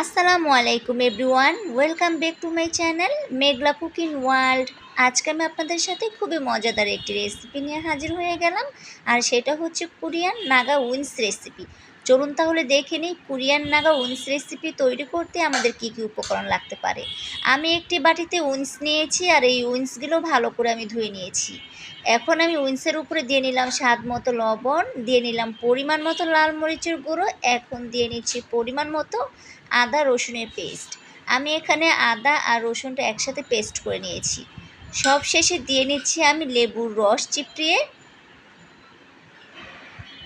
আসসালামু আলাইকুম everyone, welcome back to my channel Meghla cooking world. আজকে আমি আপনাদের সাথে খুবই মজাদার একটি রেসিপি নিয়ে হাজির হয়ে গেলাম, আর সেটা হচ্ছে কোরিয়ান নাগা উইন্স রেসিপি চলুন তাহলে দেখে নিই কোরিয়ান নাগা উইন্স রেসিপি তৈরি করতে আমাদের কী কী উপকরণ লাগতে পারে। আমি একটি বাটিতে উইন্স নিয়েছি, আর এই উইন্সগুলো ভালো করে আমি ধুয়ে নিয়েছি। এখন আমি উইন্সের উপরে দিয়ে নিলাম স্বাদ মতো লবণ, দিয়ে নিলাম পরিমাণ মতো লাল মরিচের গুঁড়ো, এখন দিয়ে নিচ্ছি পরিমাণ মতো আদা, রসুনের পেস্ট। আমি এখানে আদা আর রসুনটা একসাথে পেস্ট করে নিয়েছি। সব শেষে দিয়ে নিচ্ছি আমি লেবুর রস চিপড়িয়ে।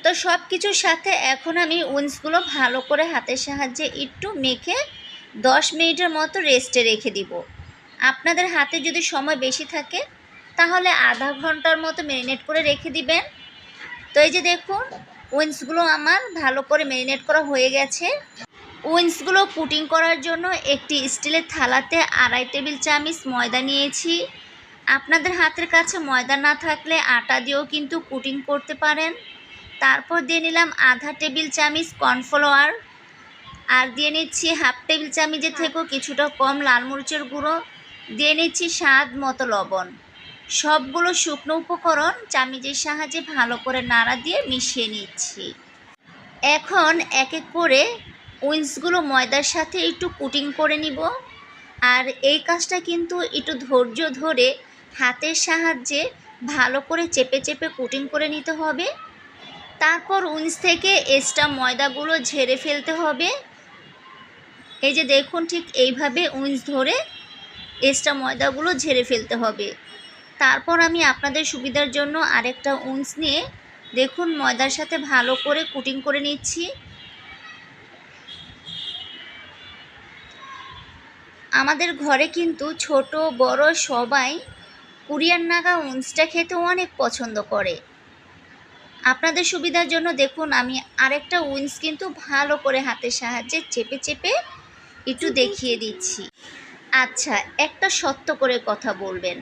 তো সব কিছুর সাথে এখন আমি উইন্সগুলো ভালো করে হাতের সাহায্যে একটু মেখে দশ মিনিটের মতো রেস্টে রেখে দিব। আপনাদের হাতে যদি সময় বেশি থাকে, তাহলে আধা ঘণ্টার মতো ম্যারিনেট করে রেখে দিবেন। তো এই যে দেখুন উইন্সগুলো আমার ভালো করে ম্যারিনেট করা হয়ে গেছে। উইন্সগুলো পুটিং করার জন্য একটি স্টিলের থালাতে আড়াই টেবিল চামচ ময়দা নিয়েছি। আপনাদের হাতের কাছে ময়দা না থাকলে আটা দিয়েও কিন্তু কুটিং করতে পারেন। তারপর দিয়ে নিলাম আধা টেবিল চামচ কর্নফ্লাওয়ার। আর দিয়ে নিচ্ছি হাফ টেবিল চামচের থেকেও কিছুটা কম লাল মরিচের গুঁড়ো। দিয়ে নিচ্ছি স্বাদ মতো লবণ। সবগুলো শুকনো উপকরণ চামিচের সাহায্যে ভালো করে নাড়া দিয়ে মিশিয়ে নিচ্ছি। এখন এক এক করে উইন্সগুলো ময়দার সাথে একটু কুটিং করে নিব। আর এই কাজটা কিন্তু একটু ধৈর্য ধরে হাতের সাহায্যে ভালো করে চেপে চেপে কুটিং করে নিতে হবে। তারপর উইন্স থেকে এক্সট্রা ময়দাগুলো ঝেড়ে ফেলতে হবে। এই যে দেখুন ঠিক এইভাবে উইন্স ধরে এক্সট্রা ময়দাগুলো ঝেড়ে ফেলতে হবে। তারপর আমি আপনাদের সুবিধার জন্য আরেকটা উইন্স নিয়ে দেখুন ময়দার সাথে ভালো করে কুটিং করে নিচ্ছি। আমাদের ঘরে কিন্তু ছোট, বড় সবাই কুরিয়ার নাগা উন্সটা খেতে অনেক পছন্দ করে। আপনাদের সুবিধার জন্য দেখুন, আমি আরেকটা উইন্স কিন্তু ভালো করে হাতের সাহায্যে চেপে চেপে একটু দেখিয়ে দিচ্ছি। আচ্ছা একটা সত্য করে কথা বলবেন।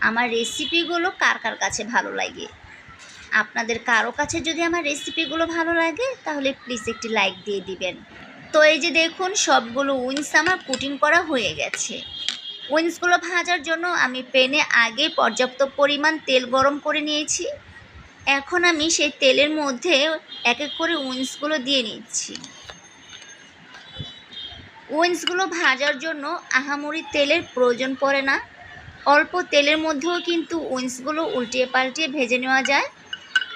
আমার রেসিপিগুলো কার কার কাছে ভালো লাগে? আপনাদের কারও কাছে যদি আমার রেসিপিগুলো ভালো লাগে, তাহলে প্লিজ একটি লাইক দিয়ে দিবেন। তো এই যে দেখুন, সবগুলো উইন্স আমার কুটিং করা হয়ে গেছে। উইন্সগুলো ভাজার জন্য আমি প্যানে আগে পর্যাপ্ত পরিমাণ তেল গরম করে নিয়েছি। এখন আমি সেই তেলের মধ্যে এক এক করে উইন্সগুলো দিয়ে নিচ্ছি। উইন্সগুলো ভাজার জন্য আহামরি তেলের প্রয়োজন পড়ে না। অল্প তেলের মধ্যেও কিন্তু উইন্সগুলো উল্টিয়ে পাল্টিয়ে ভেজে নেওয়া যায়।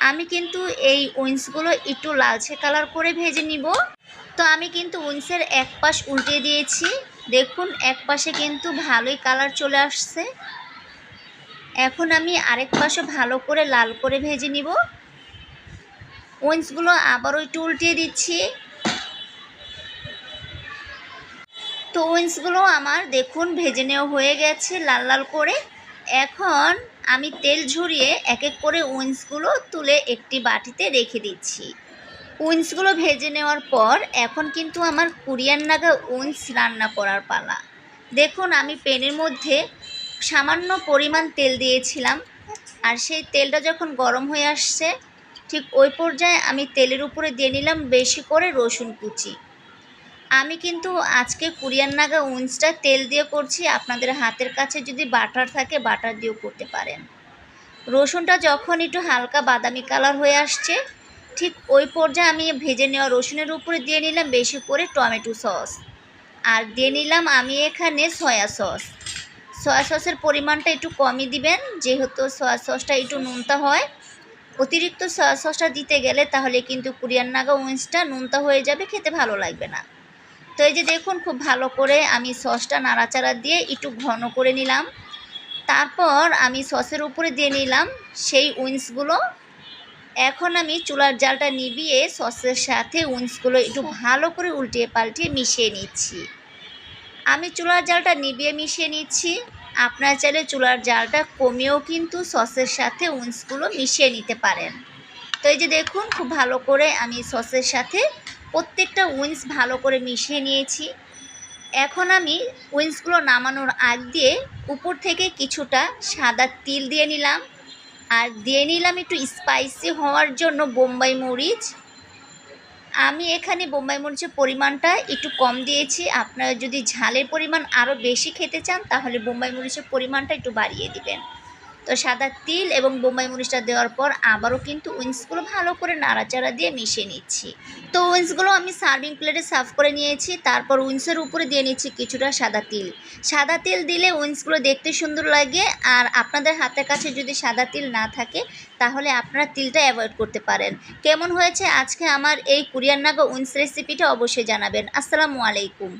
আমি কিন্তু এই উইন্সগুলো একটু লালচে কালার করে ভেজে নিব। তো আমি কিন্তু উইন্সের এক পাশ উল্টে দিয়েছি। দেখুন, এক পাশে কিন্তু ভালোই কালার চলে আসছে। এখন আমি আরেক পাশে ভালো করে লাল করে ভেজে নিব। উইন্সগুলো আবারও একটু উল্টিয়ে দিচ্ছি। তো উইন্সগুলো আমার দেখুন ভেজে নেওয়া হয়ে গেছে লাল লাল করে। এখন আমি তেল ঝরিয়ে এক এক করে উইন্সগুলো তুলে একটি বাটিতে রেখে দিচ্ছি। উইন্সগুলো ভেজে নেওয়ার পর এখন কিন্তু আমার কোরিয়ান নাগা উইন্স রান্না করার পালা। দেখুন, আমি প্যানের মধ্যে সামান্য পরিমাণ তেল দিয়েছিলাম আর সেই তেলটা যখন গরম হয়ে আসছে, ঠিক ওই পর্যায়ে আমি তেলের উপরে দিয়ে নিলাম বেশি করে রসুন কুচি। আমি কিন্তু আজকে কোরিয়ান নাগা উইন্সটা তেল দিয়ে করছি। আপনাদের হাতের কাছে যদি বাটার থাকে, বাটার দিয়েও করতে পারেন। রসুনটা যখন একটু হালকা বাদামি কালার হয়ে আসছে, ঠিক ওই পর্যায়ে আমি ভেজে নেওয়া রসুনের উপরে দিয়ে নিলাম বেশি করে টমেটো সস। আর দিয়ে নিলাম আমি এখানে সয়া সস। সয়া সসের পরিমাণটা একটু কমই দিবেন, যেহেতু সয়া সসটা একটু নুনতা হয়। অতিরিক্ত সয়া সসটা দিতে গেলে তাহলে কিন্তু কোরিয়ান নাগা উইন্সটা নুনতা হয়ে যাবে, খেতে ভালো লাগবে না। তো এই যে দেখুন, খুব ভালো করে আমি সসটা নাড়াচাড়া দিয়ে একটু ঘন করে নিলাম। তারপর আমি সসের উপরে দিয়ে নিলাম সেই উইন্সগুলো। এখন আমি চুলার জালটা নিভিয়ে সসের সাথে উইন্সগুলো একটু ভালো করে উল্টিয়ে পাল্টিয়ে মিশিয়ে নিচ্ছি। আমি চুলার জালটা নিভিয়ে মিশিয়ে নিচ্ছি। আপনার চাইলে চুলার জালটা কমিয়েও কিন্তু সসের সাথে উইন্সগুলো মিশিয়ে নিতে পারেন। তো এই যে দেখুন, খুব ভালো করে আমি সসের সাথে প্রত্যেকটা উইন্স ভালো করে মিশিয়ে নিয়েছি। এখন আমি উইন্সগুলো নামানোর আগ দিয়ে উপর থেকে কিছুটা সাদা তিল দিয়ে নিলাম। আর দিয়ে নিলাম একটু স্পাইসি হওয়ার জন্য বোম্বাই মরিচ। আমি এখানে বোম্বাই মরিচের পরিমাণটা একটু কম দিয়েছি। আপনারা যদি ঝালের পরিমাণ আরও বেশি খেতে চান, তাহলে বোম্বাই মরিচের পরিমাণটা একটু বাড়িয়ে দিবেন। তো সাদা তিল এবং বোম্বাই মরিচটা দেওয়ার পর আবারও কিন্তু উইন্সগুলো ভালো করে নাড়াচাড়া দিয়ে মিশিয়ে নিচ্ছি। তো উইন্সগুলো আমি সার্ভিং প্লেটে সার্ভ করে নিয়েছি, তারপর উইন্সের উপরে দিয়ে নিচ্ছি কিছুটা সাদা তিল। সাদা তিল দিলে উইন্সগুলো দেখতে সুন্দর লাগে আর আপনাদের হাতের কাছে যদি সাদা তিল না থাকে, তাহলে আপনারা তিলটা অ্যাভয়েড করতে পারেন। কেমন হয়েছে আজকে আমার এই কোরিয়ান নাগা উইন্স রেসিপিটা অবশ্যই জানাবেন। আসসালামু আলাইকুম।